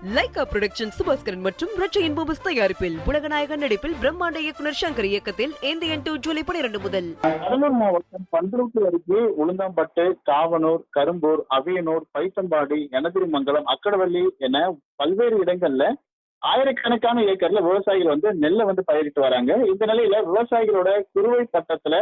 Lyca production Subaskaran மற்றும் ரச்சையின் Phobos தயாரிப்பில் உலகநாயகன் நடிப்பில் பிரம்மாண்ட இயக்குனர் சங்கர் இயக்கத்தில் ஏந்தியன் டூ ஜூலை பனிரெண்டு முதல். கடலூர் மாவட்டம் பன்ருட்டி அருகே உளுந்தாம்பட்டு காவனூர் கரும்பூர் அவியனூர் பைத்தம்பாடி எனதிரிமங்கலம் அக்கடவள்ளி என பல்வேறு இடங்கள்ல ஆயிரக்கணக்கான ஏக்கர்ல விவசாயிகள் வந்து நெல்லை வந்து பயிரிட்டு வராங்க. இந்த நிலையில விவசாயிகளோட குறுவை பட்டத்துல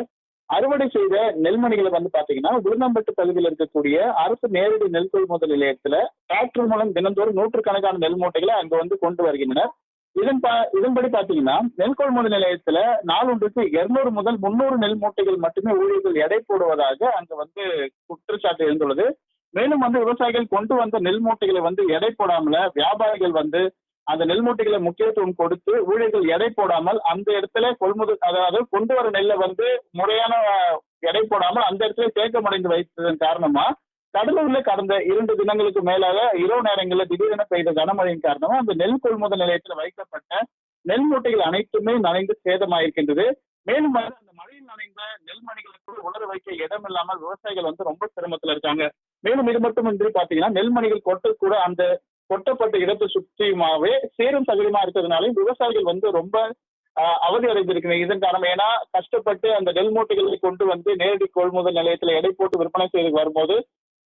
அறுவடை செய்த நெல்மணிகளை வந்து பாத்தீங்கன்னா உளுந்தாம்பட்டு பகுதியில் இருக்கக்கூடிய அரசு நேரடி நெல் கொள்முதல் நிலையத்துல டிராக்டர் மூலம் தினந்தோறும் நூற்றுக்கணக்கான நெல் மூட்டைகளை அங்கு வந்து கொண்டு வருகின்றனர். இதன் பா இதன்படி பாத்தீங்கன்னா நெல் கொள்முதல் நிலையத்துல நாளொன்றுக்கு இருநூறு முதல் முன்னூறு நெல் மூட்டைகள் மட்டுமே ஊழியர்கள் எடை போடுவதாக அங்கு வந்து குற்றச்சாட்டு இருந்துள்ளது மேலும் வந்து விவசாயிகள் கொண்டு வந்த நெல் மூட்டைகளை வந்து எடை போடாமல வியாபாரிகள் வந்து அந்த நெல் மூட்டைகளை முக்கியத்துவம் கொடுத்து ஊழியர்கள் எடை போடாமல் அந்த இடத்துல கொள்முதல் அதாவது கொண்டு வர நெல்லை வந்து முறையான எடை போடாமல் அந்த இடத்துல தேக்கமடைந்து வைத்ததன் காரணமா கடலூர்ல கடந்த இரண்டு தினங்களுக்கு மேலாக இரவு நேரங்களில் திடீரென பெய்த கனமழையின் காரணமா அந்த நெல் கொள்முதல் நிலையத்தில் வைக்கப்பட்ட நெல் மூட்டைகள் அனைத்துமே நனைந்து சேதமாயிருக்கின்றது. மேலும் அந்த மழையில் நனைந்த நெல் மணிகளுக்கு உலர வைக்க இடம் இல்லாமல் விவசாயிகள் வந்து ரொம்ப சிரமத்துல இருக்காங்க. மேலும் இது மட்டுமின்றி பாத்தீங்கன்னா நெல்மணிகள் கொட்டக்கூட அந்த கொட்டப்பட்ட இடத்தை சுற்றியுமாவே சேரும் சகதியுமா இருக்கிறதுனால விவசாயிகள் வந்து ரொம்ப ஆஹ், அவதி அடைந்திருக்கிறேன் இதன் காரணம் ஏன்னா கஷ்டப்பட்டு அந்த நெல் மூட்டைகளை கொண்டு வந்து நேரடி கொள்முதல் நிலையத்துல எடை போட்டு விற்பனை செய்து வரும்போது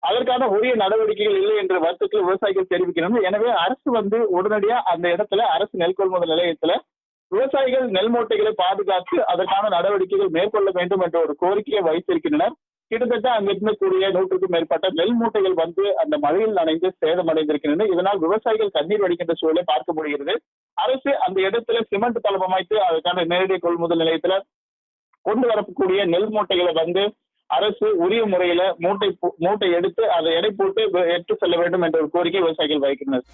அதற்கான உரிய நடவடிக்கைகள் இல்லை என்ற வருத்தத்தில் விவசாயிகள் தெரிவிக்கிறாங்க எனவே அரசு வந்து உடனடியா அந்த இடத்துல அரசு நெல் கொள்முதல் நிலையத்துல விவசாயிகள் நெல் மூட்டைகளை பாதுகாத்து அதற்கான நடவடிக்கைகள் மேற்கொள்ள வேண்டும் என்ற ஒரு கோரிக்கையை வைத்திருக்கின்றனர். கிட்டத்தட்ட அங்க இருக்கக்கூடிய நூற்றுக்கும் மேற்பட்ட நெல் மூட்டைகள் வந்து அந்த மழையில் நனைந்து சேதமடைந்திருக்கின்றன. இதனால் விவசாயிகள் கண்ணீர் வடிக்கின்ற சூழலை பார்க்க முடிகிறது. அரசு அந்த இடத்துல சிமெண்ட் தளம் அமைத்து அதற்கான நேரடி கொள்முதல் நிலையத்துல கொண்டு வரக்கூடிய நெல் மூட்டைகளை வந்து அரசு உரிய முறையில மூட்டை மூட்டை எடுத்து அதை எடை போட்டு எடுத்து செல்ல வேண்டும் என்ற ஒரு கோரிக்கை விவசாயிகள் வைக்கின்றனர்.